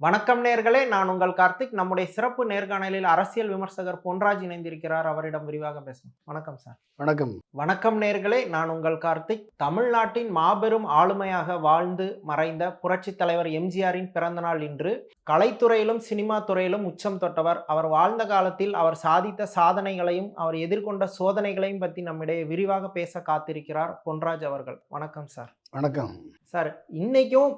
வணக்கம் நேர்களே நான் உங்கள் கார்த்திக். நம்முடைய சிறப்பு நேர்காணலில் அரசியல் விமர்சகர் பொன்ராஜ் இணைந்திருக்கிறார். அவரிடம் விரிவாக பேசும் வணக்கம் சார். வணக்கம். வணக்கம் நேர்களே நான் உங்கள் கார்த்திக். தமிழ்நாட்டின் மாபெரும் ஆளுமையாக வாழ்ந்து மறைந்த புரட்சி தலைவர் எம்ஜிஆரின் பிறந்தநாள் இன்று கலைத்துறையிலும் சினிமா துறையிலும் உச்சம் தொட்டவர். அவர் வாழ்ந்த காலத்தில் அவர் சாதித்த சாதனைகளையும் அவர் எதிர்கொண்ட சோதனைகளையும் பற்றி நம்மிடையே விரிவாக பேச காத்திருக்கிறார் பொன்ராஜ் அவர்கள். வணக்கம் சார். வணக்கம். சார் இன்னைக்கும்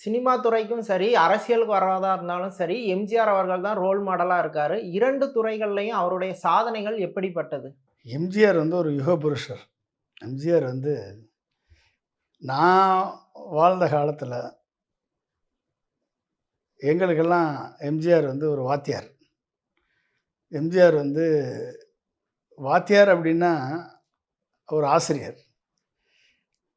சினிமா துறைக்கும் சரி அரசியலுக்கு வரதாக இருந்தாலும் சரி எம்ஜிஆர் அவர்கள் தான் ரோல் மாடலாக இருக்கார். இரண்டு துறைகள்லையும் அவருடைய சாதனைகள் எப்படிப்பட்டது? எம்ஜிஆர் வந்து ஒரு யுக புருஷர். எம்ஜிஆர் வந்து நான் வாழ்ந்த காலத்தில் எங்களுக்கெல்லாம் எம்ஜிஆர் வந்து ஒரு வாத்தியார். எம்ஜிஆர் வந்து வாத்தியார் அப்படின்னா ஒரு ஆசிரியர்.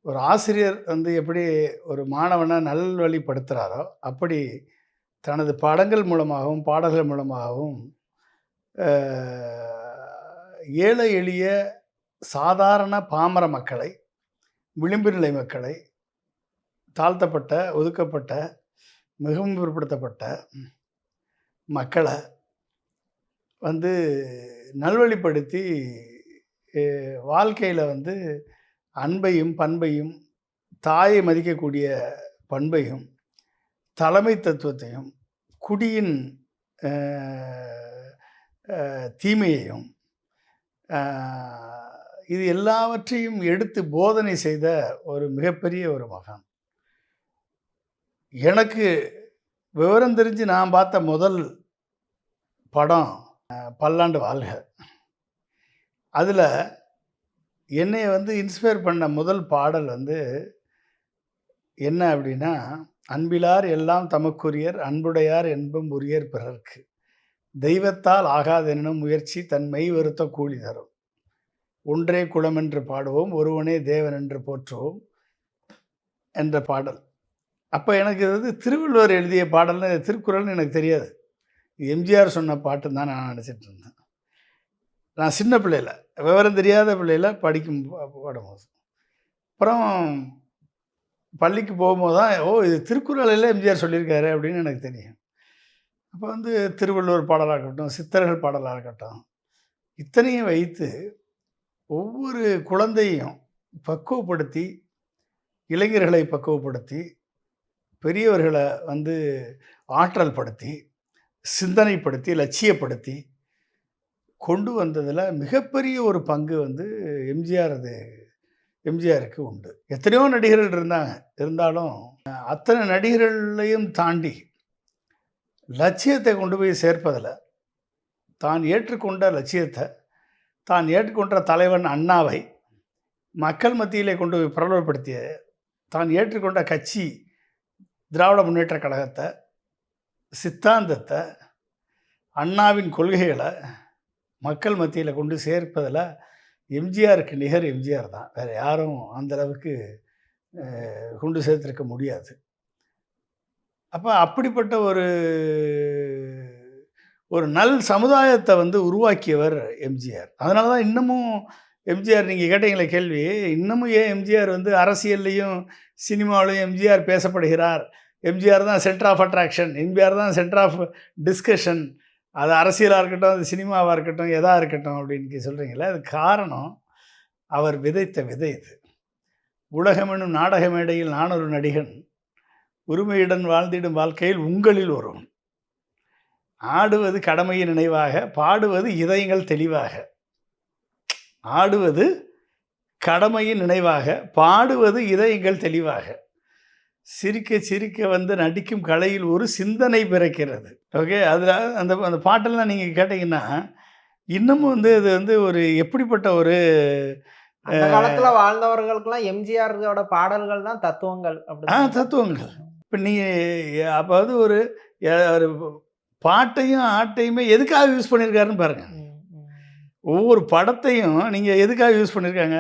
ஒரு ஆசிரியர் வந்து எப்படி ஒரு மாணவனை நல்வழிப்படுத்துகிறாரோ அப்படி தனது படங்கள் மூலமாகவும் பாடல்கள் மூலமாகவும் ஏழை எளிய சாதாரண பாமர மக்களை விளிம்பு நிலை மக்களை தாழ்த்தப்பட்ட ஒதுக்கப்பட்ட மிகவும் பிற்படுத்தப்பட்ட மக்களை வந்து நல்வழிப்படுத்தி வாழ்க்கையில் வந்து அன்பையும் பண்பையும் தாயை மதிக்கக்கூடிய பண்பையும் தலைமை தத்துவத்தையும் குடியின் தீமையையும் இது எல்லாவற்றையும் எடுத்து போதனை செய்த ஒரு மிகப்பெரிய ஒரு மகான். எனக்கு விவரம் தெரிஞ்சு நான் பார்த்த முதல் படம் பல்லாண்டு வாழ்க. அதில் என்னை வந்து இன்ஸ்பயர் பண்ண முதல் பாடல் வந்து என்ன அப்படின்னா அன்பிலார் எல்லாம் தமக்குரியர் அன்புடையார் என்பும் உரியர் பிறர்க்கு. தெய்வத்தால் ஆகாதெனும் முயற்சி தன் மெய் வருத்த கூலி தரும். ஒன்றே குலம் என்று பாடுவோம் ஒருவனே தேவன் என்று போற்றுவோம் என்ற பாடல். அப்போ எனக்கு இது வந்து திருவள்ளுவர் எழுதிய பாடல்னு திருக்குறள்னு எனக்கு தெரியாது. எம்ஜிஆர் சொன்ன பாட்டுன்னு தான் நான் நினச்சிட்டு இருந்தேன். நான் சின்ன பிள்ளையில் விவரம் தெரியாத பிள்ளையில் படிக்கும் பா- அப்புறம் பள்ளிக்கு போகும்போது தான் ஓ இது திருக்குறளில் எம்ஜிஆர் சொல்லியிருக்காரு அப்படின்னு எனக்கு தெரியும். அப்போ வந்து திருவள்ளுவர் பாடலாக இருக்கட்டும் சித்தர்கள் பாடலாக இருக்கட்டும் இத்தனையும் வைத்து ஒவ்வொரு குழந்தையும் பக்குவப்படுத்தி இளைஞர்களை பக்குவப்படுத்தி பெரியவர்களை வந்து ஆற்றல் படுத்தி சிந்தனைப்படுத்தி லட்சியப்படுத்தி கொண்டு வந்ததில் மிகப்பெரிய ஒரு பங்கு வந்து எம்ஜிஆர் அது எம்ஜிஆருக்கு உண்டு. எத்தனையோ நடிகர்கள் இருந்தாங்க. இருந்தாலும் அத்தனை நடிகர்களையும் தாண்டி லட்சியத்தை கொண்டு போய் சேர்ப்பதில் தான் ஏற்றுக்கொண்ட லட்சியத்தை தான் ஏற்றுக்கொண்ட தலைவன் அண்ணாவை மக்கள் மத்தியிலே கொண்டு போய் பிரபலப்படுத்திய தான் ஏற்றுக்கொண்ட கட்சி திராவிட முன்னேற்ற கழகத்தை சித்தாந்தத்தை அண்ணாவின் கொள்கைகளை மக்கள் மத்தியில் கொண்டு சேர்ப்பதில் எம்ஜிஆருக்கு நிகர் எம்ஜிஆர் தான். வேறு யாரும் அந்த அளவுக்கு கொண்டு சேர்த்துருக்க முடியாது. அப்போ அப்படிப்பட்ட ஒரு ஒரு நல் சமுதாயத்தை வந்து உருவாக்கியவர் எம்ஜிஆர். அதனால தான் இன்னமும் எம்ஜிஆர் நீங்கள் கேட்டீங்களே கேள்வி இன்னமும் ஏன் எம்ஜிஆர் வந்து அரசியல்லையும் சினிமாவிலையும் எம்ஜிஆர் பேசப்படுகிறார்? எம்ஜிஆர் தான் சென்டர் ஆஃப் அட்ராக்ஷன் எம்ஜிஆர் தான் சென்டர் ஆஃப் டிஸ்கஷன் அது அரசியலாக இருக்கட்டும் அது சினிமாவாக இருக்கட்டும் எதாக இருக்கட்டும் அப்படின்னு சொல்கிறீங்களே அது காரணம் அவர் விதைத்த விதை இது. உலகம் என்னும் நாடக மேடையில் நான் ஒரு நடிகன் உரிமையுடன் வாழ்ந்திடும் வாழ்க்கையில் உங்களில் ஒருவன். ஆடுவது கடமையின் நினைவாக பாடுவது இதயங்கள் தெளிவாக. ஆடுவது கடமையின் நினைவாக பாடுவது இதயங்கள் தெளிவாக. சிரிக்க சிரிக்க வந்து நடிக்கும் கலையில் ஒரு சிந்தனை பிறக்கிறது. ஓகே அதில் அந்த அந்த பாட்டெல்லாம் நீங்கள் கேட்டிங்கன்னா இன்னமும் வந்து இது வந்து ஒரு எப்படிப்பட்ட ஒரு அந்த காலத்துல வாழ்ந்தவர்களுக்கெல்லாம் எம்ஜிஆரோட பாடல்கள் தான் தத்துவங்கள் ஆ தத்துவங்கள். இப்போ நீங்கள் அப்போ வந்து ஒரு ஒரு பாட்டையும் ஆட்டையுமே எதுக்காக யூஸ் பண்ணியிருக்காருன்னு பாருங்கள் ஒவ்வொரு படத்தையும் நீங்கள் எதுக்காக யூஸ் பண்ணியிருக்காங்க?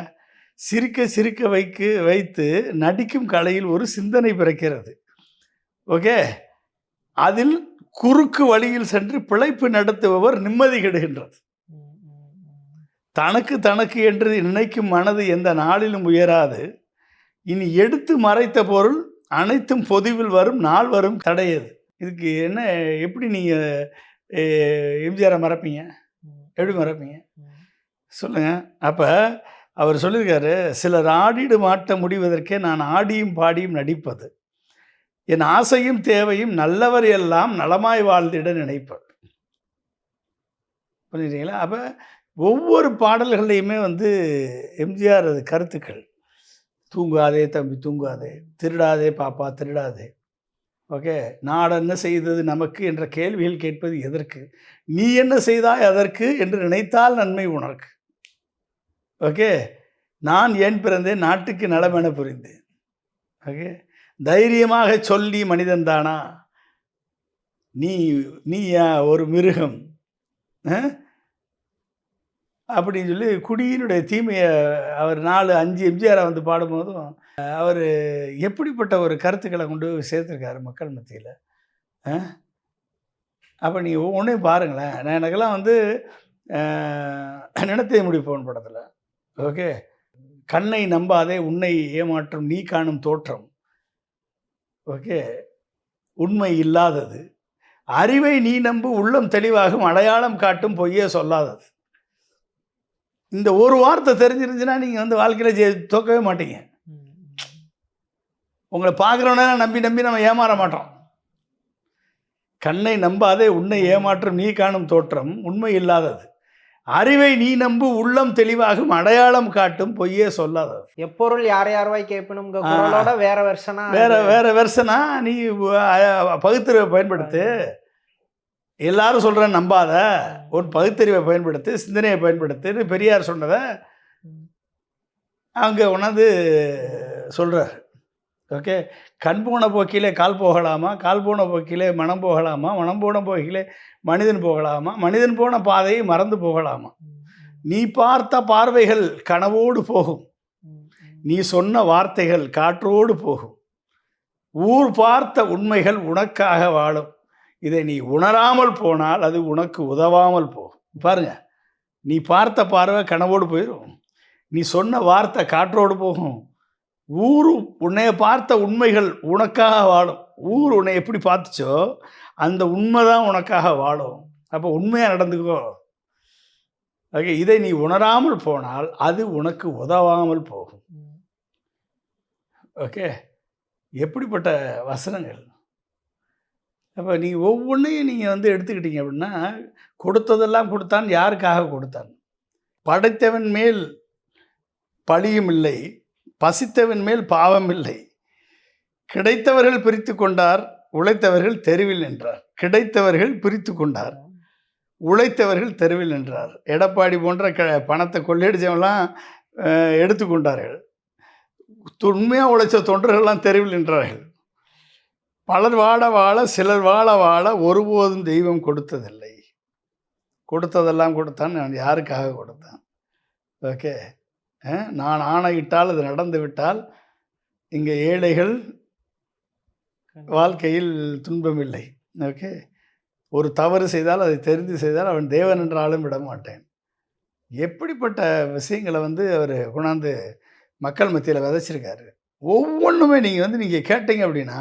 சிரிக்க சிரிக்க வைக்கு வைத்து நடிக்கும் கலையில் ஒரு சிந்தனை பிறக்கிறது. ஓகே? அதில் குறுக்கு வழியில் சென்று பிழைப்பு நடத்துபவர் நிம்மதி கெடுகின்றது. தனக்கு தனக்கு என்று நினைக்கும் மனது எந்த நாளிலும் உயராது. இனி எடுத்து மறைத்த பொருள் அனைத்தும் பொதுவில் வரும் நாள் வரும் தடையது. இதுக்கு என்ன எப்படி நீங்கள் எம்ஜிஆரை மறப்பீங்க? எப்படி மறப்பீங்க? சொல்லுங்க. அப்போ அவர் சொல்லியிருக்காரு சிலர் ஆடிடு மாட்ட முடிவதற்கே நான் ஆடியும் பாடியும் நடிப்பது. என் ஆசையும் தேவையும் நல்லவர் எல்லாம் நலமாய் வாழ்ந்திட நினைப்பது புரியுதுங்களா? அப்போ ஒவ்வொரு பாடல்கள்லையுமே வந்து எம்ஜிஆர் அது கருத்துக்கள். தூங்காதே தம்பி தூங்காதே. திருடாதே பாப்பா திருடாதே. ஓகே? நான் என்ன செய்தது நமக்கு? என்ற கேள்விகள் கேட்பது எதற்கு? நீ என்ன செய்தாய் அதற்கு? என்று நினைத்தால் நன்மை உனக்கு. ஓகே நான் ஏன் பிறந்தேன்? நாட்டுக்கு நலமென புரிந்தேன். ஓகே தைரியமாக சொல்லி மனிதன் தானா? நீ நீயா ஒரு மிருகம்? அப்படின்னு சொல்லி குடியினுடைய தீமையை அவர் நாலு அஞ்சு எம்ஜிஆரை வந்து பாடும்போதும் அவர் எப்படிப்பட்ட ஒரு கருத்துக்களை கொண்டு சேர்த்துருக்காரு மக்கள் மத்தியில்? அப்போ நீங்கள் ஒவ்வொன்றையும் பாருங்களேன். நான் எனக்கெல்லாம் வந்து நினைத்தே முடிப்போன் படத்தில். ஓகே. கண்ணை நம்பாதே உன்னை ஏமாற்றும் நீ காணும் தோற்றம். ஓகே. உண்மை இல்லாதது. அறிவை நீ நம்பு உள்ளம் தெளிவாகும் அடையாளம் காட்டும் பொய்யே சொல்லாதது. இந்த ஒரு வார்த்தை தெரிஞ்சிருந்துச்சுன்னா நீங்கள் வந்து வாழ்க்கையில் ஜெ தோக்கவே மாட்டீங்க. உங்களை பார்க்குறோன்னா நம்பி நம்பி நம்ம ஏமாற மாட்டோம். கண்ணை நம்பாதே உன்னை ஏமாற்றும் நீ காணும் தோற்றம் உண்மை இல்லாதது. அறிவை நீ நம்பு உள்ளம் தெளிவாகும் அடையாளம் காட்டும் பொய்யே சொல்லாதது. எப்பொருள் யார் யார்வாய். குரலோட வேற வெர்ஷனா வேற வேற வெர்ஷனா நீ பகுத்தறிவை பயன்படுத்து. எல்லாரும் சொல்கிறேன் நம்பாத. ஒரு பகுத்தறிவை பயன்படுத்து சிந்தனையை பயன்படுத்துன்னு பெரியார் சொன்னதை அங்கே உணர்ந்து சொல்கிறார் ஓகே? கண் போன போக்கிலே கால் போகலாமா? கால் போன போக்கிலே மனம் போகலாமா? மனம் போன போக்கிலே மனிதன் போகலாமா? மனிதன் போன பாதையை மறந்து போகலாமா? நீ பார்த்த பார்வைகள் கனவோடு போகும். நீ சொன்ன வார்த்தைகள் காற்றோடு போகும். ஊர் பார்த்த உண்மைகள் உனக்காக வாழும். இதை நீ உணராமல் போனால் அது உனக்கு உதவாமல் போகும். பாருங்க. நீ பார்த்த பார்வை கனவோடு போயிடும் நீ சொன்ன வார்த்தை காற்றோடு போகும். ஊர் உன்னைய பார்த்த உண்மைகள் உனக்காக வாழும். ஊர் உன்னை எப்படி பார்த்துச்சோ அந்த உண்மை தான் உனக்காக வாழும். அப்போ உண்மையாக நடந்துக்கோ. ஓகே இதை நீ உணராமல் போனால் அது உனக்கு உதவாமல் போகும். ஓகே எப்படிப்பட்ட வசனங்கள்? அப்போ நீங்கள் ஒவ்வொன்றையும் நீங்கள் வந்து எடுத்துக்கிட்டீங்க அப்படின்னா கொடுத்ததெல்லாம் கொடுத்தான் யாருக்காக கொடுத்தான்? படைத்தவன் மேல் பழியும் இல்லை. பசித்தவன் மேல் பாவம் இல்லை கிடைத்தவர்கள் பிரித்து கொண்டார் உழைத்தவர்கள் தெருவில் நின்றார். கிடைத்தவர்கள் பிரித்து கொண்டார் உழைத்தவர்கள் தெருவில் நின்றார். எடப்பாடி போன்ற க பணத்தை கொள்ளையடிச்சவெல்லாம் எடுத்துக்கொண்டார்கள் உண்மையாக உழைச்ச தொண்டர்கள்லாம் தெருவில் நின்றார்கள். பலர் வாழ வாழ சிலர் வாழ வாழ ஒருபோதும் தெய்வம் கொடுத்ததில்லை. கொடுத்ததெல்லாம் கொடுத்தான் நான் யாருக்காக கொடுத்தான்? ஓகே. நான் ஆணையிட்டால் அது நடந்து விட்டால் இங்கே ஏழைகள் வாழ்க்கையில் துன்பம் இல்லை ஓகே? ஒரு தவறு செய்தால் அதை தெரிந்து செய்தால் அவன் தேவன் என்றாலும் விட மாட்டேன் எப்படிப்பட்ட விஷயங்களை வந்து அவர் கொண்டாந்து மக்கள் மத்தியில் விதைச்சிருக்காரு? ஒவ்வொன்றுமே நீங்கள் வந்து நீங்கள் கேட்டீங்க அப்படின்னா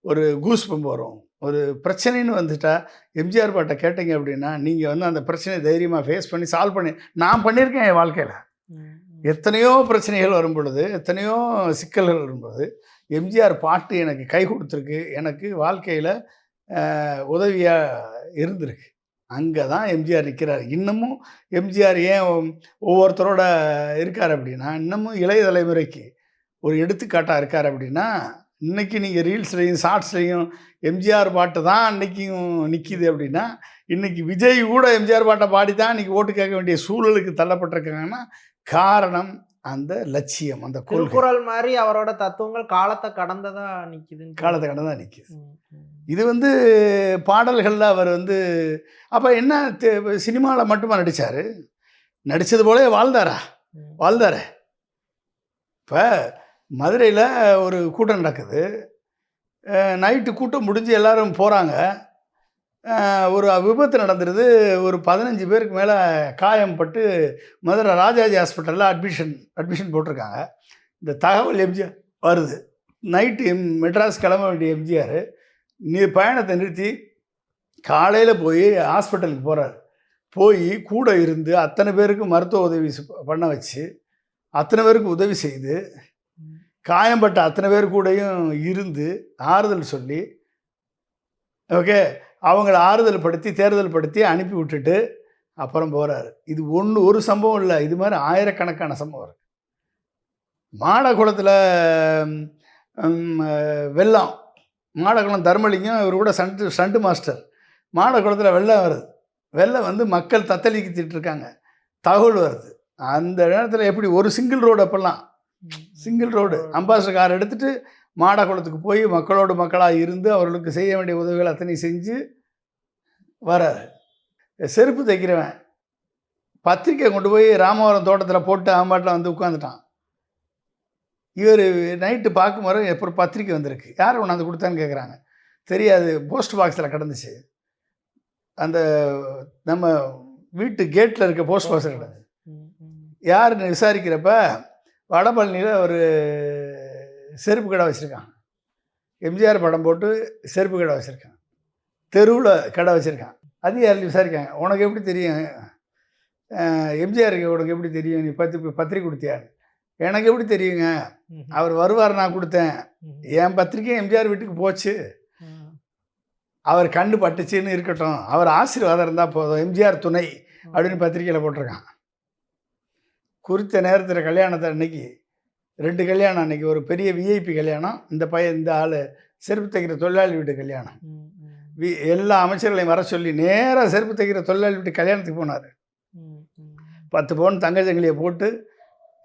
ஒரு கூஸ் வரும். ஒரு பிரச்சனைன்னு வந்துட்டா எம்ஜிஆர் பாட்டை கேட்டீங்க அப்படின்னா நீங்கள் வந்து அந்த பிரச்சனையை தைரியமாக ஃபேஸ் பண்ணி சால்வ் பண்ணி நான் பண்ணியிருக்கேன் என் வாழ்க்கையில். எத்தனையோ பிரச்சனைகள் வரும் பொழுது எத்தனையோ சிக்கல்கள் வரும்பொழுது எம்ஜிஆர் பாட்டு எனக்கு கை கொடுத்துருக்கு. எனக்கு வாழ்க்கையில் உதவியாக இருந்திருக்கு. அங்கே தான் எம்ஜிஆர் நிற்கிறார் இன்னமும் எம்ஜிஆர் ஏன் ஒவ்வொருத்தரோட இருக்கார் அப்படின்னா இன்னமும் இளைய தலைமுறைக்கு ஒரு எடுத்துக்காட்டாக இருக்கார் அப்படின்னா இன்னைக்கு நீங்கள் ரீல்ஸ்லையும் ஷார்ட்ஸ்லையும் எம்ஜிஆர் பாட்டு தான் அன்னைக்கும் நிற்கிது அப்படின்னா இன்றைக்கி விஜய் கூட எம்ஜிஆர் பாட்டை பாடி தான் இன்றைக்கி ஓட்டு கேட்க வேண்டிய சூழலுக்கு தள்ளப்பட்டிருக்காங்கன்னா காரணம் அந்த லட்சியம் அந்த திருக்குறள் மாதிரி அவரோட தத்துவங்கள் காலத்தை கடந்ததா நிக்குதுன்னு காலத்தை கடந்து தான் நிற்கிது. இது வந்து பாடல்களில் அவர் வந்து அப்போ என்ன சினிமாவில் மட்டுமா நடித்தார் நடித்தது போல வாழ்ந்தாரா. வாழ்ந்தாரு. இப்போ மதுரையில் ஒரு கூட்டம் நடக்குது. நைட்டு கூட்டம் முடிஞ்சு எல்லாரும் போகிறாங்க ஒரு விபத்து நடந்துருது. ஒரு பதினஞ்சு பேருக்கு மேலே காயம் பட்டு மதுரை ராஜாஜி ஹாஸ்பிட்டலில் அட்மிஷன் அட்மிஷன் போட்டிருக்காங்க. இந்த தகவல் எம்ஜிஆர் வருது. நைட்டு மெட்ராஸ் கிளம்ப வேண்டிய எம்ஜிஆர் நீ பயணத்தை நிறுத்தி காலையில் போய் ஹாஸ்பிட்டலுக்கு போகிறார் போய் கூட இருந்து அத்தனை பேருக்கு மருத்துவ உதவி பண்ண வச்சு அத்தனை பேருக்கு உதவி செய்து காயம்பட்ட அத்தனை பேர் கூடயும் இருந்து ஆறுதல் சொல்லி ஓகே அவங்கள ஆறுதல் படுத்தி தேர்தல் படுத்தி அனுப்பி விட்டுட்டு அப்புறம் போகிறாரு இது ஒன்று ஒரு சம்பவம் இல்லை. இது மாதிரி ஆயிரக்கணக்கான சம்பவம் இருக்கு. மாடகுளத்தில் வெள்ளம். மாடகுளம் தர்மலிங்கம் இவர் கூட சண்டு ஸ்டண்ட் மாஸ்டர். மாடகுளத்தில் வெள்ளம் வருது. வெள்ளம் வந்து மக்கள் தத்தளிக்கிட்டு இருக்காங்க. தகவல் வருது. அந்த நேரத்தில் எப்படி ஒரு சிங்கிள் ரோடு அப்போல்லாம். Single road. அம்பாசிடர் கார் எடுத்துட்டு மாடகுளத்துக்கு போய் மக்களோடு மக்களாக இருந்து அவர்களுக்கு செய்ய வேண்டிய உதவிகள் அத்தனை செஞ்சு வராரு. செருப்பு தைக்கிறவன் பத்திரிக்கை கொண்டு போய் ராமவரம் தோட்டத்தில் போட்டு ஆம்பாட்டில் வந்து உட்காந்துட்டான் இவர் நைட்டு பார்க்கும் வரை எப்போ பத்திரிக்கை வந்திருக்கு. யார் கொண்டாந்து கொடுத்தான்னு கேட்குறாங்க தெரியாது போஸ்ட் பாக்ஸில் கிடந்துச்சு. அந்த நம்ம வீட்டு கேட்டில் இருக்க போஸ்ட் பாக்ஸில் கிடந்துச்சு. யாருன்னு விசாரிக்கிறப்ப வடபழனியில் ஒரு செருப்பு கடை வச்சுருக்கான் எம்ஜிஆர் படம் போட்டு செருப்பு கடை வச்சுருக்கான் தெருவில் கடை வச்சுருக்கான் அதிகாரிகள் விசாரிக்காங்க உனக்கு எப்படி தெரியும்? எம்ஜிஆருக்கு உனக்கு எப்படி தெரியும்? நீ பத்தி பத்திரிக்கை கொடுத்தியான்னு எனக்கு எப்படி தெரியுங்க? அவர் வருவார் நான் கொடுத்தேன். என் பத்திரிக்கை எம்ஜிஆர் வீட்டுக்கு போச்சு. அவர் கண்ணு பட்டுச்சுன்னு இருக்கட்டும். அவர் ஆசீர்வாதம் இருந்தால் போதும். எம்ஜிஆர் துணை அப்படின்னு பத்திரிக்கையில் போட்டிருக்கான் குறித்த நேரத்தில் கல்யாணத்தை அன்னைக்கு ரெண்டு கல்யாணம் அன்னைக்கு ஒரு பெரிய விஐபி கல்யாணம் இந்த பையன் இந்த ஆள் செருப்பு தைக்கிற தொழிலாளி வீட்டு கல்யாணம். வி எல்லா அமைச்சர்களையும் வர சொல்லி நேராக செருப்பு தைக்கிற தொழிலாளி வீட்டு கல்யாணத்துக்கு போனார். பத்து பவுன் தங்கச்சங்கிலியை போட்டு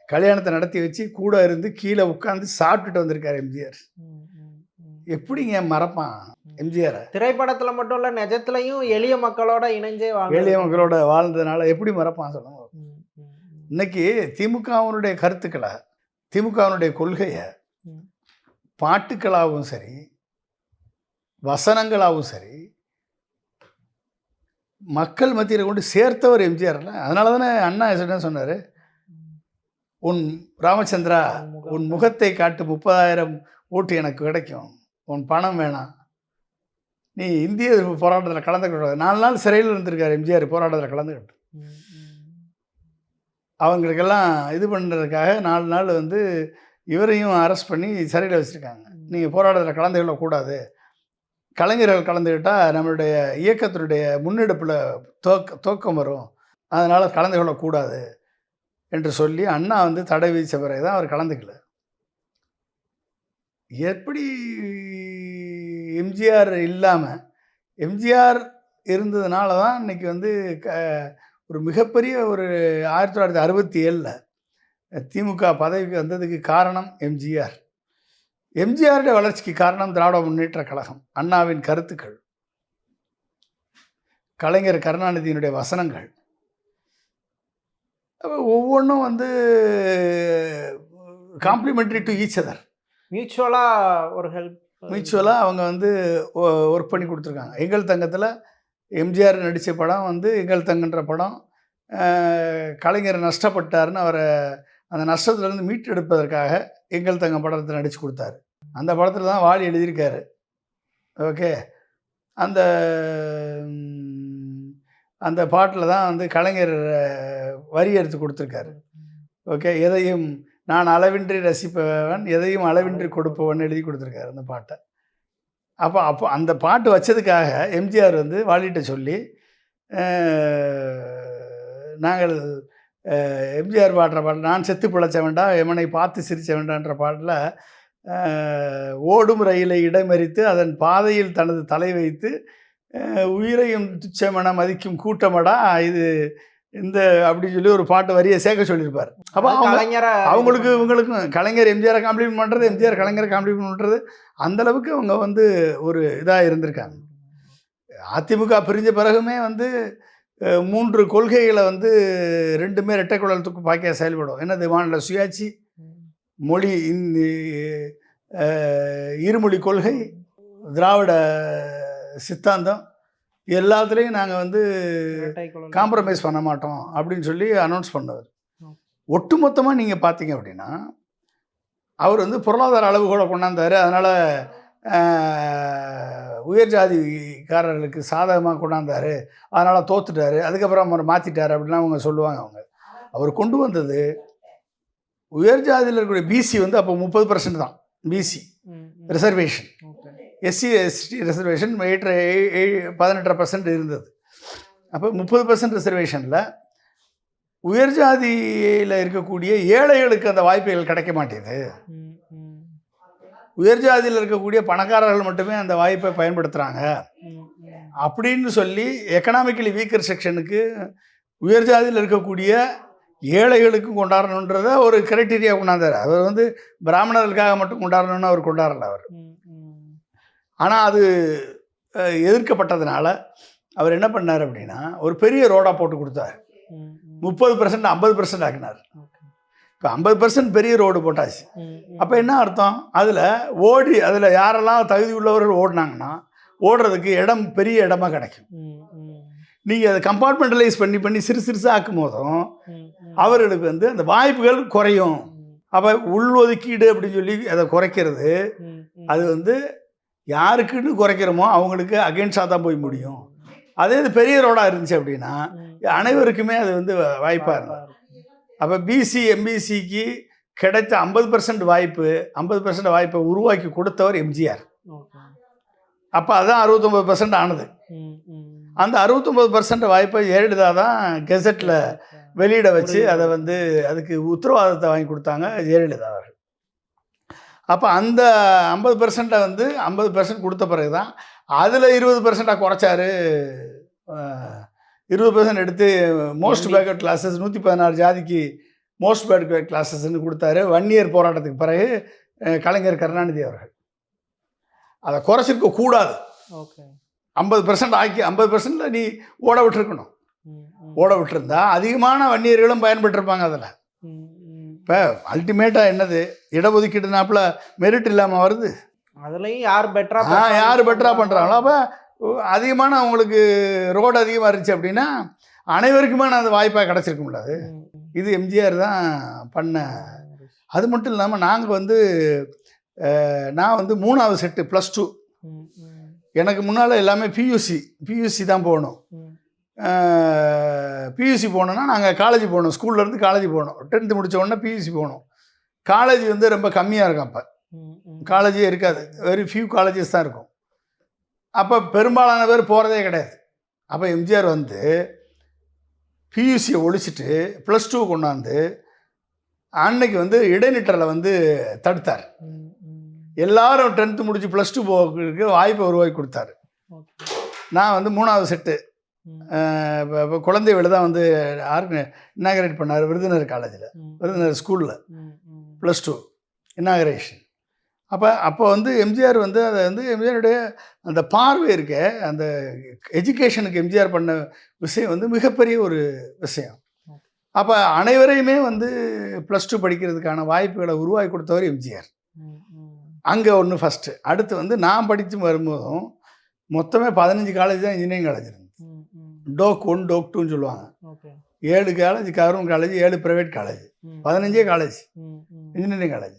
கல்யாணத்தை நடத்தி வச்சு கூட இருந்து கீழே உட்காந்து சாப்பிட்டுட்டு வந்திருக்காரு எம்ஜிஆர். எப்படிங்க மறப்பான் எம்ஜிஆரை? திரைப்படத்துல மட்டும் இல்ல நிஜத்துலயும் எளிய மக்களோட இணைஞ்சே எளிய மக்களோட வாழ்ந்ததுனால எப்படி மறப்பான் சொல்லுங்க. இன்னைக்கு திமுகவினுடைய கருத்துக்களை திமுகவினுடைய கொள்கையை. பாட்டுக்களாகவும் சரி வசனங்களாகவும் சரி மக்கள் மத்தியில் கொண்டு சேர்த்தவர் எம்ஜிஆர்ல அதனால தானே அண்ணா என்ன சொன்னார்? உன் ராமச்சந்திரா உன் முகத்தை காட்டு முப்பதாயிரம் ஓட்டு எனக்கு கிடைக்கும். உன் பணம் வேணாம். நீ இந்திய எதிர்ப்பு போராட்டத்தில் கலந்துக்கிட்டு நாலு நாள் சிறையில் இருந்திருக்காரு எம்ஜிஆர் போராட்டத்தில் கலந்துக்கிட்டு. அவங்களுக்கெல்லாம் இது பண்ணுறதுக்காக நாலு நாள் வந்து இவரையும் அரெஸ்ட் பண்ணி சிறையில் வச்சுருக்காங்க. நீங்கள் போராட்டத்தில் கலந்து கொள்ளக்கூடாது கலைஞர்கள் கலந்துக்கிட்டால் நம்மளுடைய இயக்கத்தினுடைய முன்னெடுப்பில் தோக்க தோக்கம் வரும். அதனால் கலந்து கொள்ளக்கூடாது என்று சொல்லி அண்ணா வந்து தடை விதித்த பிறகு தான் அவர் கலந்துக்கல. எப்படி எம்ஜிஆர் இல்லாமல் எம்ஜிஆர் இருந்ததுனால தான் இன்னைக்கு வந்து க ஒரு மிகப்பெரிய ஒரு ஆயிரத்தி தொள்ளாயிரத்தி அறுபத்தி ஏழில் திமுக பதவிக்கு வந்ததுக்கு காரணம் எம்ஜிஆர். எம்ஜிஆருடைய வளர்ச்சிக்கு காரணம் திராவிட முன்னேற்ற கழகம் அண்ணாவின் கருத்துக்கள் கலைஞர் கருணாநிதியினுடைய வசனங்கள். ஒவ்வொன்றும் வந்து காம்ப்ளிமெண்ட்ரி டு ஈச் அதர் மியூச்சுவலா ஒரு ஹெல்ப் மியூச்சுவலாக அவங்க வந்து ஒர்க் பண்ணி கொடுத்துருக்காங்க. எங்கள் தங்கத்தில் எம்ஜிஆர் நடித்த படம் வந்து எங்கள் தங்குன்ற படம். கலைஞர் நஷ்டப்பட்டாருன்னு அவரை அந்த நஷ்டத்துலேருந்து மீட்டெடுப்பதற்காக எங்கள் தங்க படத்தை நடித்து கொடுத்தாரு. அந்த படத்தில் தான் வாலி எழுதியிருக்காரு. ஓகே. அந்த அந்த பாட்டில் தான் வந்து கலைஞர் வரி எடுத்து கொடுத்துருக்காரு. ஓகே. எதையும் நான் அளவின்றி ரசிப்பவன் எதையும் அளவின்றி கொடுப்பவன் எழுதி கொடுத்துருக்காரு அந்த பாட்டை. அப்போ அப்போ அந்த பாட்டு வச்சதுக்காக எம்ஜிஆர் வந்து வாலிட்ட சொல்லி நாங்கள் எம்ஜிஆர் பாடுற பாட்டு நான் செத்து பிழைச்ச வேண்டாம் எமனை பார்த்து சிரிச்ச வேண்டான்ற பாட்டில் ஓடும் ரயிலை இடமறித்து அதன் பாதையில் தனது தலை வைத்து உயிரையும் துச்சமென மதிக்கும் கூட்டமடா இது இந்த அப்படின்னு சொல்லி ஒரு பாட்டு வரியை சேர்க்க சொல்லியிருப்பார். அப்போ கலைஞரை அவங்களுக்கு இவங்களுக்கும் கலைஞர் எம்ஜிஆரை காம்ப்ளிமெண்ட் பண்ணுறது எம்ஜிஆர் கலைஞரை காம்ப்ளிமெண்ட் பண்ணுறது அந்த அளவுக்கு அவங்க வந்து ஒரு இதாக இருந்திருக்காங்க. அதிமுக பிரிஞ்ச பிறகுமே வந்து மூன்று கொள்கைகளை வந்து ரெண்டுமே இரட்டை குழல் துப்பாக்கியாக செயல்படும். என்னது மாநில சுயாட்சி மொழி இந்த இருமொழி கொள்கை திராவிட சித்தாந்தம் எல்லாத்துலேயும் நாங்கள் வந்து காம்ப்ரமைஸ் பண்ண மாட்டோம் அப்படின்னு சொல்லி அனௌன்ஸ் பண்ணவர். ஒட்டுமொத்தமாக நீங்கள் பார்த்தீங்க அப்படின்னா அவர் வந்து பொருளாதார அளவுகோலை கொண்டாந்தார். அதனால் உயர் ஜாதிக்காரர்களுக்கு சாதகமாக கொண்டாந்தாரு. அதனால் தோத்துட்டாரு. அதுக்கப்புறம் அவர் மாற்றிட்டாரு அப்படிலாம் அவங்க சொல்லுவாங்க அவங்க. அவர் கொண்டு வந்தது உயர் ஜாதியில் இருக்கக்கூடிய பிசி வந்து அப்போ முப்பது பர்சன்ட் தான். BC reservation SC ST reservation எயிட்டரை பதினெட்டரை பர்சன்ட் இருந்தது. அப்போ முப்பது பர்சன்ட் ரிசர்வேஷனில் உயர் ஜாதியில் இருக்கக்கூடிய ஏழைகளுக்கு அந்த வாய்ப்புகள் கிடைக்க மாட்டேது. உயர் ஜாதியில் இருக்கக்கூடிய பணக்காரர்கள் மட்டுமே அந்த வாய்ப்பை பயன்படுத்துகிறாங்க அப்படின்னு சொல்லி எக்கனாமிக்கலி வீக்கர் செக்ஷனுக்கு உயர் ஜாதியில் இருக்கக்கூடிய ஏழைகளுக்கும் கொண்டாடணுன்றத ஒரு கிரைட்டீரியா கொண்டாந்தார் அவர் வந்து பிராமணர்களுக்காக மட்டும் கொண்டாடணும்னு அவர் கொண்டாடல அவர். ஆனால் அது எதிர்க்கப்பட்டதுனால அவர் என்ன பண்ணார் அப்படின்னா ஒரு பெரிய ரோடாக போட்டு கொடுத்தார். முப்பது பர்சன்ட் ஐம்பது பர்சன்ட் ஆக்கினார். இப்போ ஐம்பது பர்சன்ட் பெரிய ரோடு போட்டாச்சு. அப்போ என்ன அர்த்தம்? அதில் ஓடி அதில் யாரெல்லாம் தகுதி உள்ளவர்கள் ஓடினாங்கன்னா ஓடுறதுக்கு இடம் பெரிய இடமா கிடைக்கும். நீங்கள் அதை கம்பார்ட்மெண்டலைஸ் பண்ணி பண்ணி சிறு சிறுசாக ஆக்கும் போதும் அவர்களுக்கு வந்து அந்த வாய்ப்புகள் குறையும். அப்போ உள்ஒதுக்கீடு அப்படின்னு சொல்லி அதை குறைக்கிறது அது வந்து யாருக்குன்னு குறைக்கிறோமோ அவங்களுக்கு அகென்ஸ்டாக தான் போய் முடியும். அதே இது பெரிய ரோடாக இருந்துச்சு அப்படின்னா அனைவருக்குமே அது வந்து வாய்ப்பாக இருக்கும். அப்போ பிசி எம்பிசிக்கு கிடைத்த ஐம்பது பர்சன்ட் வாய்ப்பு ஐம்பது பர்சன்ட் வாய்ப்பை உருவாக்கி கொடுத்தவர் எம்ஜிஆர் அப்போ அதான் அறுபத்தொம்பது பர்சன்ட் ஆனது. அந்த அறுபத்தொம்பது பர்சன்ட் வாய்ப்பை ஜெயலலிதா தான் கெசட்டில் வெளியிட வச்சு அதை வந்து அதுக்கு உத்தரவாதத்தை வாங்கி கொடுத்தாங்க ஜெயலலிதா அவர்கள். அப்போ அந்த ஐம்பது பர்சண்ட்டை வந்து ஐம்பது பர்சன்ட் கொடுத்த பிறகு தான் அதில் இருபது பர்சண்ட்டாக குறைச்சாரு. இருபது பர்சன்ட் எடுத்து மோஸ்ட் பேக்கட் கிளாஸஸ் நூற்றி பதினாறு ஜாதிக்கு மோஸ்ட் பேக்கட் கிளாஸஸ்ன்னு கொடுத்தாரு. ஒன் இயர் போராட்டத்துக்கு பிறகு கலைஞர் கருணாநிதி அவர்கள். அதை குறைச்சிருக்க கூடாது. ஓகே. ஐம்பது பர்சன்ட் ஆக்கி ஐம்பது பர்சன்டில் நீ ஓட விட்டுருக்கணும். ஓட விட்டுருந்தா அதிகமான வன்னியர்களும் பயன்பெற்றிருப்பாங்க அதில். இப்போ அல்டிமேட்டாக என்னது? இடஒதுக்கீடுனாப்புல மெரிட் இல்லாமல் வருது. அதுலயும் யார் பெட்டரா ஆ யார் பெட்டராக பண்ணுறாங்களோ அப்போ அதிகமான அவங்களுக்கு ரோடு அதிகமாக இருந்துச்சு அப்படின்னா அனைவருக்குமான அந்த வாய்ப்பாக கிடச்சிருக்கும்ல. அது இது எம்ஜிஆர் தான் பண்ண. அது மட்டும் இல்லாமல் நாங்கள் வந்து நான் வந்து மூணாவது செட்டு ப்ளஸ் டூ எனக்கு முன்னால் எல்லாமே பியூசி பியூசி தான் போகணும். பியூசி போனோன்னா நாங்கள் காலேஜ் போகணும். ஸ்கூல்லேருந்து காலேஜ் போகணும். டென்த்து முடிச்ச உடனே பியூசி போகணும். காலேஜ் வந்து ரொம்ப கம்மியாக இருக்கும் அப்போ. காலேஜே இருக்காது. வெரி ஃபியூ காலேஜஸ் தான் இருக்கும். அப்போ பெரும்பாலான பேர் போகிறதே கிடையாது. அப்போ எம்ஜிஆர் வந்து பியூசியை ஒழிச்சிட்டு ப்ளஸ் டூ கொண்டாந்து அன்னைக்கு வந்து இடைநிற்றலை வந்து தடுத்தார். எல்லாரும் டென்த்து முடிச்சு ப்ளஸ் டூ போகிறதுக்கு வாய்ப்பை உருவாக்கி கொடுத்தாரு. நான் வந்து மூணாவது செட்டு இப்போ குழந்தை தான் வந்து ஆர்கனை இன்னாகரேட் பண்ணார் விருதுநகர் காலேஜில் விருதுநகர் ஸ்கூலில் ப்ளஸ் டூ இன்னாகரேஷன் அப்போ அப்போ வந்து எம்ஜிஆர் வந்து அதை வந்து எம்ஜிஆருடைய அந்த பார்வை இருக்க அந்த எஜுகேஷனுக்கு எம்ஜிஆர் பண்ண விஷயம் வந்து மிகப்பெரிய ஒரு விஷயம். அப்போ அனைவரையுமே வந்து ப்ளஸ் டூ படிக்கிறதுக்கான வாய்ப்புகளை உருவாக்கி கொடுத்தவர் எம்ஜிஆர். அங்கே ஒன்று ஃபஸ்ட்டு அடுத்து வந்து நான் படித்து வரும்போதும் மொத்தமே பதினஞ்சு காலேஜ் தான் இன்ஜினியரிங் காலேஜ் இருந்துச்சு டோக் ஒன் டோக் டூன்னு சொல்லுவாங்க. ஏழு காலேஜ் கவர்மெண்ட் காலேஜ் ஏழு ப்ரைவேட் காலேஜ் பதினஞ்சே காலேஜ் இன்ஜினியரிங் காலேஜ்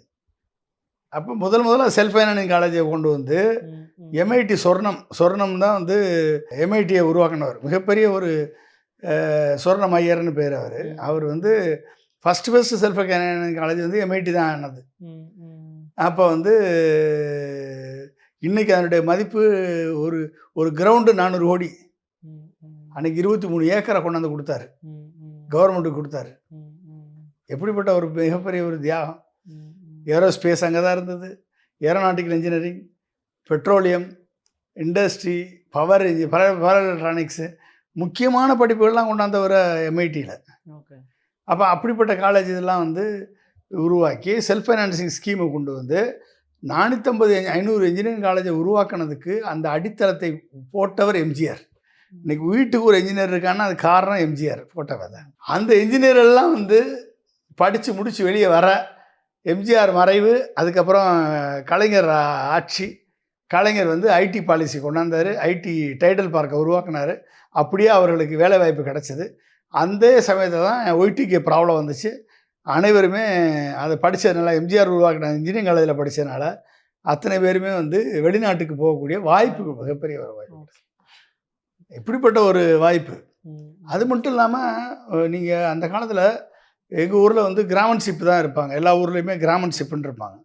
அப்போ முதல் முதல்ல செல்ஃப் ஃபைனானிங் காலேஜை கொண்டு வந்து எம்ஐடி சொர்ணம். சொர்ணம் தான் வந்து எம்ஐடியை உருவாக்கினவர். மிகப்பெரிய ஒரு சொர்ணம் ஐயர்னு பேர் அவர். அவர் வந்து ஃபஸ்ட்டு ஃபஸ்ட்டு செல்ஃப் ஃபைனானிங் காலேஜ் வந்து எம்ஐடி தான் ஆனது. அப்போ வந்து இன்னைக்கு அதனுடைய மதிப்பு ஒரு ஒரு கிரவுண்டு நானூறு கோடி. அன்னைக்கு இருபத்தி மூணு ஏக்கரை கொண்டாந்து கொடுத்தாரு. கவர்மெண்ட்டுக்கு கொடுத்தாரு. எப்படிப்பட்ட ஒரு மிகப்பெரிய ஒரு தியாகம். ஏரோஸ்பேஸ் அங்கே தான் இருந்தது. Aeronautical engineering petroleum industry power power electronics முக்கியமான படிப்புகள்லாம் கொண்டாந்தவர் எம்ஐடியில் அப்போ அப்படிப்பட்ட காலேஜ் இதெல்லாம் வந்து உருவாக்கி செல்ஃப் ஃபைனான்சிங் ஸ்கீமை கொண்டு வந்து நானூற்றம்பது ஐநூறு இன்ஜினியரிங் காலேஜை உருவாக்குனதுக்கு அந்த அடித்தளத்தை போட்டவர் எம்ஜிஆர் இன்னைக்கு வீட்டுக்கு ஒரு இன்ஜினியர் இருக்கான்னா அது காரணம் எம்ஜிஆர் போட்டவை தான் அந்த இன்ஜினியர் எல்லாம் வந்து படித்து முடித்து வெளியே வர எம்ஜிஆர் மறைவு அதுக்கப்புறம் கலைஞர் ஆட்சி. கலைஞர் வந்து ஐடி பாலிசி கொண்டாந்தார். ஐடி டைடல் பார்க்கை உருவாக்குனாரு. அப்படியே அவர்களுக்கு வேலைவாய்ப்பு கிடச்சிது. அந்த சமயத்தில் தான் ஒய்டிக்கு ப்ராப்ளம் வந்துச்சு. அனைவருமே அதை படித்ததுனால எம்ஜிஆர் உருவாக்கின இன்ஜினியரிங் காலேஜில் படித்ததுனால அத்தனை பேருமே வந்து வெளிநாட்டுக்கு போகக்கூடிய வாய்ப்பு மிகப்பெரிய ஒரு இப்படிப்பட்ட ஒரு வாய்ப்பு. அது மட்டும் இல்லாமல் நீங்கள் அந்த காலத்தில் எங்கள் ஊரில் வந்து கிராமன்ஷிப் தான் இருப்பாங்க. எல்லா ஊர்லேயுமே கிராமன்ஷிப்புன்னு இருப்பாங்க.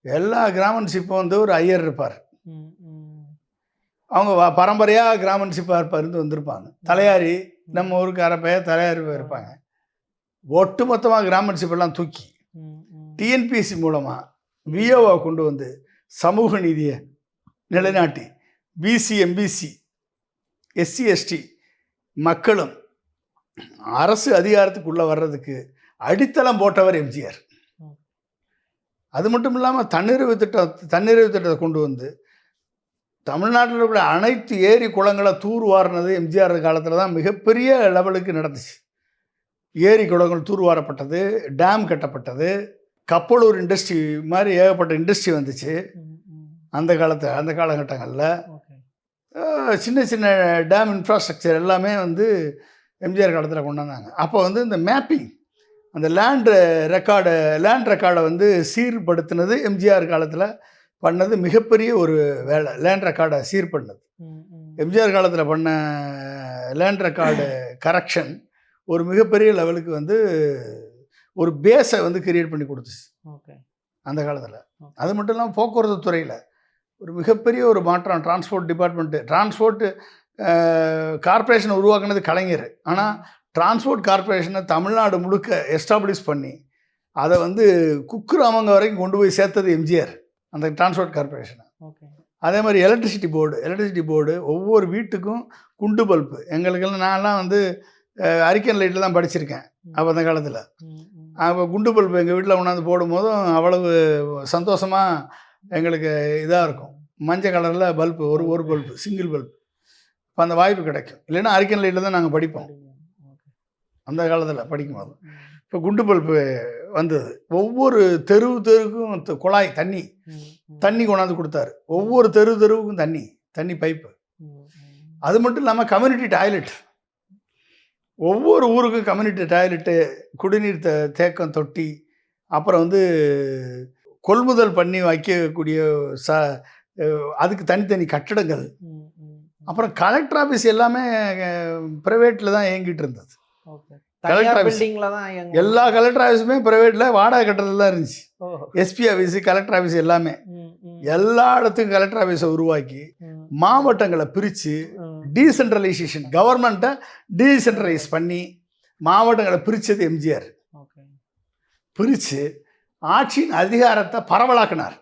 எல்லா கிராமன்ஷிப்பும் வந்து ஒரு ஐயர் இருப்பார். அவங்க வ- பரம்பரையா கிராமன்ஷிப்பாக இருப்பார் இருந்து வந்திருப்பாங்க. தலையாரி நம்ம ஊருக்கு அரப்பைய தலையாரி இருப்பாங்க. ஒட்டு மொத்தமாக கிராமன்ஷிப் எல்லாம் தூக்கி. டிஎன்பிஎஸ்சி மூலமாக விஓவை கொண்டு வந்து சமூக நீதியை நிலைநாட்டி பிசி எம்பிசி எஸ்சி எஸ்டி மக்களும் அரசு அதிகாரத்துக்குள்ளே வர்றதுக்கு அடித்தளம் போட்டவர் எம்ஜிஆர். அது மட்டும் இல்லாமல் தன்னிறைவு திட்டம் தன்னிறைவு திட்டத்தை கொண்டு வந்து தமிழ்நாட்டில் உள்ள அனைத்து ஏரி குளங்களை தூர் வாரினது எம்ஜிஆர் காலத்தில் தான் மிகப்பெரிய லெவலுக்கு நடந்துச்சு ஏரி குளங்கள் தூர் வாரப்பட்டது டேம் கட்டப்பட்டது கப்பலூர் இண்டஸ்ட்ரி மாதிரி ஏகப்பட்ட இண்டஸ்ட்ரி வந்துச்சு. அந்த காலத்தில் அந்த காலகட்டங்களில் சின்ன சின்ன டேம் இன்ஃப்ராஸ்ட்ரக்சர் எல்லாமே வந்து எம்ஜிஆர் காலத்தில் கொண்டு வந்தாங்க. அப்போ வந்து இந்த மேப்பிங் அந்த லேண்ட் ரெக்கார்டு லேண்ட் ரெக்கார்டை வந்து சீர்படுத்தினது எம்ஜிஆர் காலத்தில் பண்ணது மிகப்பெரிய ஒரு வேலை. லேண்ட் ரெக்கார்டை சீர் பண்ணது. எம்ஜிஆர் காலத்தில் பண்ண லேண்ட் ரெக்கார்டு கரெக்ஷன் ஒரு மிகப்பெரிய லெவலுக்கு வந்து ஒரு பேஸை வந்து கிரியேட் பண்ணி கொடுத்துச்சு. ஓகே. அந்த காலத்தில். அது மட்டும் இல்லாமல் போக்குவரத்து துறையில் ஒரு மிகப்பெரிய ஒரு மாற்றம் டிரான்ஸ்போர்ட் டிபார்ட்மெண்ட்டு டிரான்ஸ்போர்ட்டு கார்ப்பரேஷனை உருவாக்குனது கலைஞர். ஆனால் டிரான்ஸ்போர்ட் கார்ப்பரேஷனை தமிழ்நாடு முழுக்க எஸ்டாப்ளிஷ் பண்ணி அதை வந்து குக்கிராமங்க வரைக்கும் கொண்டு போய் சேர்த்தது எம்ஜிஆர் அந்த டிரான்ஸ்போர்ட் கார்ப்பரேஷனை ஓகே. அதே மாதிரி எலக்ட்ரிசிட்டி போர்டு எலக்ட்ரிசிட்டி போர்டு ஒவ்வொரு வீட்டுக்கும் குண்டு பல்பு. எங்களுக்கெல்லாம் நான்லாம் வந்து அரிக்கன் லைட்டில் தான் படிச்சிருக்கேன் அப்போ அந்த காலத்தில். அப்போ குண்டு பல்பு எங்கள் வீட்டில் கொண்டாந்து போடும்போதும் அவ்வளவு சந்தோஷமாக எங்களுக்கு இதாக இருக்கும். மஞ்சள் கலரில் பல்பு ஒரு ஒரு பல்பு சிங்கிள் பல்பு இப்போ அந்த வாய்ப்பு கிடைக்கும். இல்லைன்னா அரிக்கன் லைட்டில் தான் நாங்கள் படிப்போம். அந்த காலத்தில் படிக்கும்போது இப்போ குண்டு பல்பு வந்தது. ஒவ்வொரு தெரு தெருவுக்கும் குழாய் தண்ணி. தண்ணி கொண்டாந்து கொடுத்தாரு. ஒவ்வொரு தெரு தெருவுக்கும் தண்ணி தண்ணி பைப்பு. அது மட்டும் இல்லாமல் கம்யூனிட்டி டாய்லெட் ஒவ்வொரு ஊருக்கும் கம்யூனிட்டி டாய்லெட்டு குடிநீர் தேக்கம் தொட்டி அப்புறம் வந்து கொள்முதல் பண்ணி வைக்கக்கூடிய ச அதுக்கு தனித்தனி கட்டடங்கள். அப்புறம் கலெக்டர் ஆஃபீஸ் எல்லாமே ப்ரைவேட்டில் தான் இயங்கிட்டு இருந்தது. Collector office. எல்லா கலெக்டர் ஆஃபீஸுமே ப்ரைவேட்டில் வாடகை கட்டணத்தில் தான் இருந்துச்சு. எஸ்பி ஆஃபீஸு கலெக்டர் ஆஃபீஸ் எல்லாமே. எல்லா இடத்துக்கும் கலெக்டர் ஆஃபீஸை உருவாக்கி மாவட்டங்களை பிரித்து. டீசென்ட்ரலைசேஷன் கவர்மெண்ட்டை டீசென்ட்ரலைஸ் பண்ணி மாவட்டங்களை பிரித்தது எம்ஜிஆர் பிரித்து ஆட்சியின் அதிகாரத்தை பரவலாக்கினார்.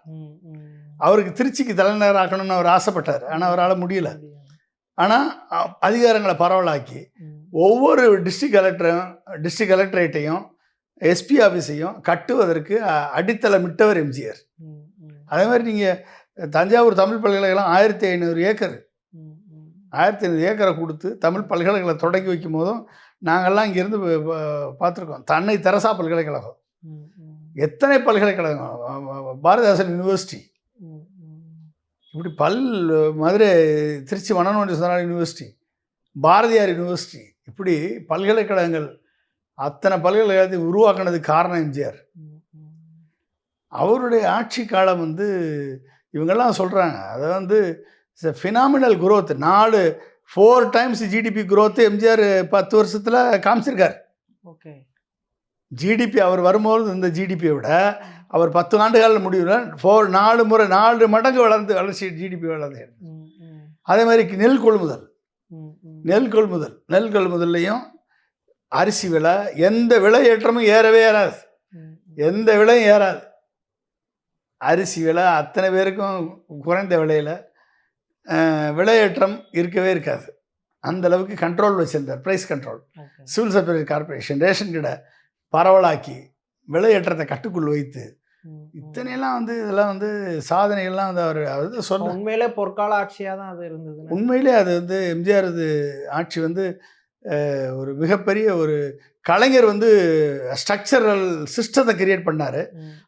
அவருக்கு திருச்சிக்கு தலைநகர் ஆக்கணும்னு அவர் ஆசைப்பட்டார். ஆனால் அவரால் முடியல. ஆனால் அதிகாரங்களை பரவலாக்கி ஒவ்வொரு டிஸ்ட்ரிக்ட் கலெக்டரும் டிஸ்ட்ரிக்ட் கலெக்டரேட்டையும் எஸ்பி ஆஃபீஸையும் கட்டுவதற்கு அடித்தளமிட்டவர் எம்ஜிஆர். அதே மாதிரி நீங்கள் தஞ்சாவூர் தமிழ் பல்கலைக்கழகம் ஆயிரத்தி ஐநூறு ஏக்கர். ஆயிரத்தி ஐநூறு ஏக்கரை கொடுத்து தமிழ் பல்கலைக்கழகம் தொடங்கி வைக்கும் போதும் நாங்கள்லாம் இங்கேருந்து பார்த்துருக்கோம். தன்னை தெரசா பல்கலைக்கழகம். எத்தனை பல்கலைக்கழகம் பாரதிதாசன் யூனிவர்சிட்டி. இப்படி பல் மதுரை திருச்சி வனநோண்டி சுந்தரா யூனிவர்சிட்டி பாரதியார் யூனிவர்சிட்டி இப்படி பல்கலைக்கழகங்கள் அத்தனை பல்கலைக்கழகத்தை உருவாக்குனதுக்கு காரணம் எம்ஜிஆர். அவருடைய ஆட்சி காலம் வந்து இவங்கெல்லாம் சொல்கிறாங்க அதை வந்து ஃபினாமினல் குரோத் நாலு four times GDP growth MGR பத்து வருஷத்தில் காமிச்சிருக்கார். ஓகே ஜிடிபி அவர் வரும்போது இந்த ஜிடிபியை விட அவர் பத்து ஆண்டுகால முடிவில் ஃபோர் நாலு முறை நாலு மடங்கு வளர்ந்து வளர்ச்சி ஜிடிபி வளர்ந்து அதே மாதிரி நெல் கொள்முதல். நெல் கொள்முதல். நெல் கொள்முதல்லையும் அரிசி விலை எந்த விலை ஏற்றமும் ஏறவே ஏறாது. எந்த விலையும் ஏறாது. அரிசி விலை அத்தனை பேருக்கும் குறைந்த விலையில் விலையேற்றம் இருக்கவே இருக்காது. அந்த அளவுக்கு கண்ட்ரோல் வச்சிருந்தார். Price control civil supply corporation ration கடை. பரவலாக்கி விலையேற்றத்தை கட்டுக்குள் வைத்து. இத்தனையெல்லாம் வந்து இதெல்லாம் வந்து சாதனைகள்லாம் வந்து அவர் அவர் சொல்ல உண்மையிலே பொற்கால ஆட்சியா தான் அது இருந்தது உண்மையிலே அது வந்து எம்ஜிஆர் ஆட்சி வந்து ஒரு மிகப்பெரிய ஒரு கலைஞர் வந்து ஸ்ட்ரக்சரல் சிஸ்டத்தை கிரியேட் பண்ணார்.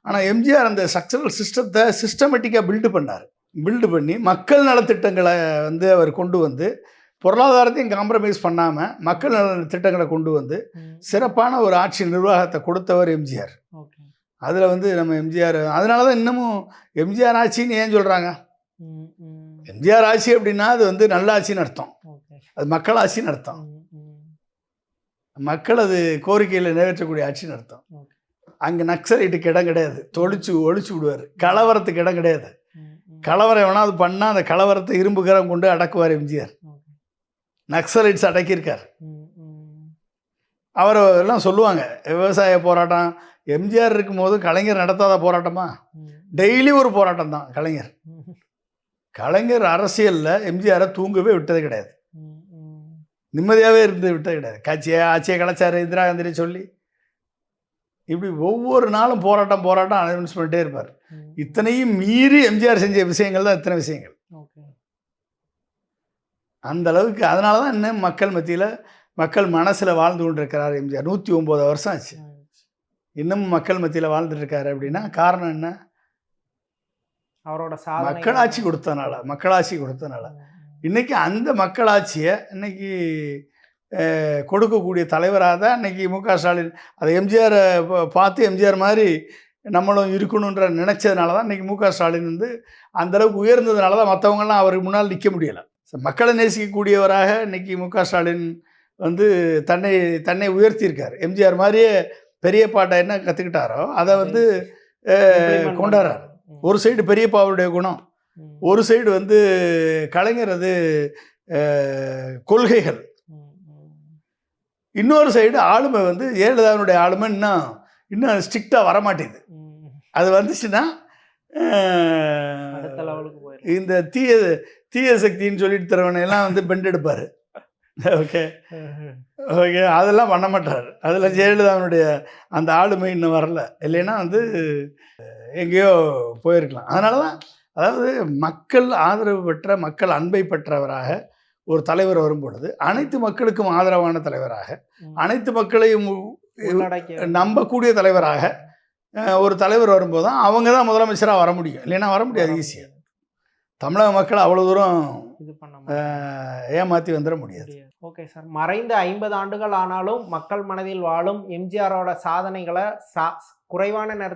ஆனால் எம்ஜிஆர் அந்த ஸ்ட்ரக்சரல் சிஸ்டத்தை சிஸ்டமேட்டிக்காக பில்டு பண்ணார். பில்டு பண்ணி மக்கள் நலத்திட்டங்களை வந்து அவர் கொண்டு வந்து பொருளாதாரத்தையும் காம்ப்ரமைஸ் பண்ணாமல் மக்கள் நல திட்டங்களை கொண்டு வந்து சிறப்பான ஒரு ஆட்சி நிர்வாகத்தை கொடுத்தவர் எம்ஜிஆர். அதில் வந்து நம்ம எம்ஜிஆர் அதனால தான் இன்னமும் எம்ஜிஆர் ஆட்சின்னு ஏன் சொல்கிறாங்க. எம்ஜிஆர் ஆட்சி அப்படின்னா அது வந்து நல்ல ஆட்சின்னு அர்த்தம். அது மக்கள் ஆட்சின்னு அர்த்தம். மக்கள் அது கோரிக்கையில் நிறைவேற்றக்கூடிய ஆட்சின்னு அர்த்தம். அங்கே நக்சலைட்டுக்கு இடம் கிடையாது. தொளிச்சு ஒழிச்சு விடுவார். கலவரத்துக்கு இடம் கிடையாது. கலவரம் எவனாவது பண்ணால் அந்த கலவரத்தை இரும்புகரம் கொண்டு அடக்குவார் எம்ஜிஆர். நக்சலைட்ஸ் அடக்கியிருக்கார். அவர் எல்லாம் சொல்லுவாங்க விவசாய போராட்டம் எம்ஜிஆர் இருக்கும்போது கலைஞர் நடத்தாத போராட்டமா டெய்லி ஒரு போராட்டம் தான் கலைஞர். கலைஞர் அரசியலில் எம்ஜிஆரை தூங்கவே விட்டது கிடையாது. நிம்மதியாகவே இருந்து விட்டது கிடையாது கட்சியை ஆட்சியை கலைச்சாரு இந்திரா காந்தியை சொல்லி இப்படி ஒவ்வொரு நாளும் போராட்டம் போராட்டம் அனௌன்ஸ் பண்ணிட்டே இருப்பார். இத்தனையும் மீறி எம்ஜிஆர் செஞ்ச விஷயங்கள் தான் இத்தனை விஷயங்கள் ஓகே. அந்த அளவுக்கு அதனால தான் இன்னும் மக்கள் மத்தியில் மக்கள் மனசில் வாழ்ந்து கொண்டிருக்கிறார் எம்ஜிஆர். நூற்றி ஒம்பது வருஷம் ஆச்சு. இன்னமும் மக்கள் மத்தியில் வாழ்ந்துட்டு இருக்காரு அப்படின்னா காரணம் என்ன? அவரோட மக்களாட்சி கொடுத்தனால மக்களாட்சி கொடுத்தனால. இன்னைக்கு அந்த மக்களாட்சியை இன்னைக்கு கொடுக்கக்கூடிய தலைவராக தான் இன்னைக்கு மு க ஸ்டாலின். அதை எம்ஜிஆரை பார்த்து எம்ஜிஆர் மாதிரி நம்மளும் இருக்கணுன்ற நினைச்சதுனால தான் இன்னைக்கு மு க ஸ்டாலின் வந்து அந்த அளவுக்கு உயர்ந்ததுனால தான் மற்றவங்கலாம் அவருக்கு முன்னால் நிற்க முடியலை. மக்களை நேசிக்கக்கூடியவராக இன்னைக்கு மு க ஸ்டாலின் வந்து தன்னை தன்னை உயர்த்தியிருக்கார். எம்ஜிஆர் மாதிரியே பெரிய பாட்டை என்ன கற்றுக்கிட்டாரோ அதை வந்து கொண்டாடுறார். ஒரு சைடு பெரியப்பாவுடைய குணம் ஒரு சைடு வந்து கலைஞர் அது கொள்கைகள். இன்னொரு சைடு ஆளுமை வந்து ஜெயலலிதாவினுடைய ஆளுமை இன்னும் இன்னும் ஸ்ட்ரிக்டாக வரமாட்டேங்குது. ம். அது வந்துச்சுன்னா இந்த தீய தீய சக்தின்னு சொல்லிட்டு தரவனை எல்லாம் வந்து பெண்ட் எடுப்பார். ஓகே ஓகே அதெல்லாம் பண்ண மாட்டார். அதில் ஜெயலலிதாவினுடைய அந்த ஆளுமை இன்னும் வரல. இல்லைன்னா வந்து எங்கேயோ போயிருக்கலாம். அதனால தான் அதாவது மக்கள் ஆதரவு பெற்ற மக்கள் அன்பை பெற்றவராக ஒரு தலைவர் வரும் பொழுது அனைத்து மக்களுக்கும் ஆதரவான தலைவராக. அனைத்து மக்களையும் நம்பக்கூடிய தலைவராக ஒரு தலைவர் வரும்போது தான் அவங்க தான் முதலமைச்சராக வர முடியும். இல்லைன்னா வர முடியாது ஈஸியாக தமிழக மக்கள் அவ்வளோ தூரம் இது பண்ண. ஏமாற்றி வந்துட முடியாது முடியாது. ஓகே சார் மறைந்து ஐம்பது ஆண்டுகள் ஆனாலும் மக்கள் மனதில் வாழும் எம்ஜிஆரோட சாதனைகளை சா குறைவான நேரத்தில்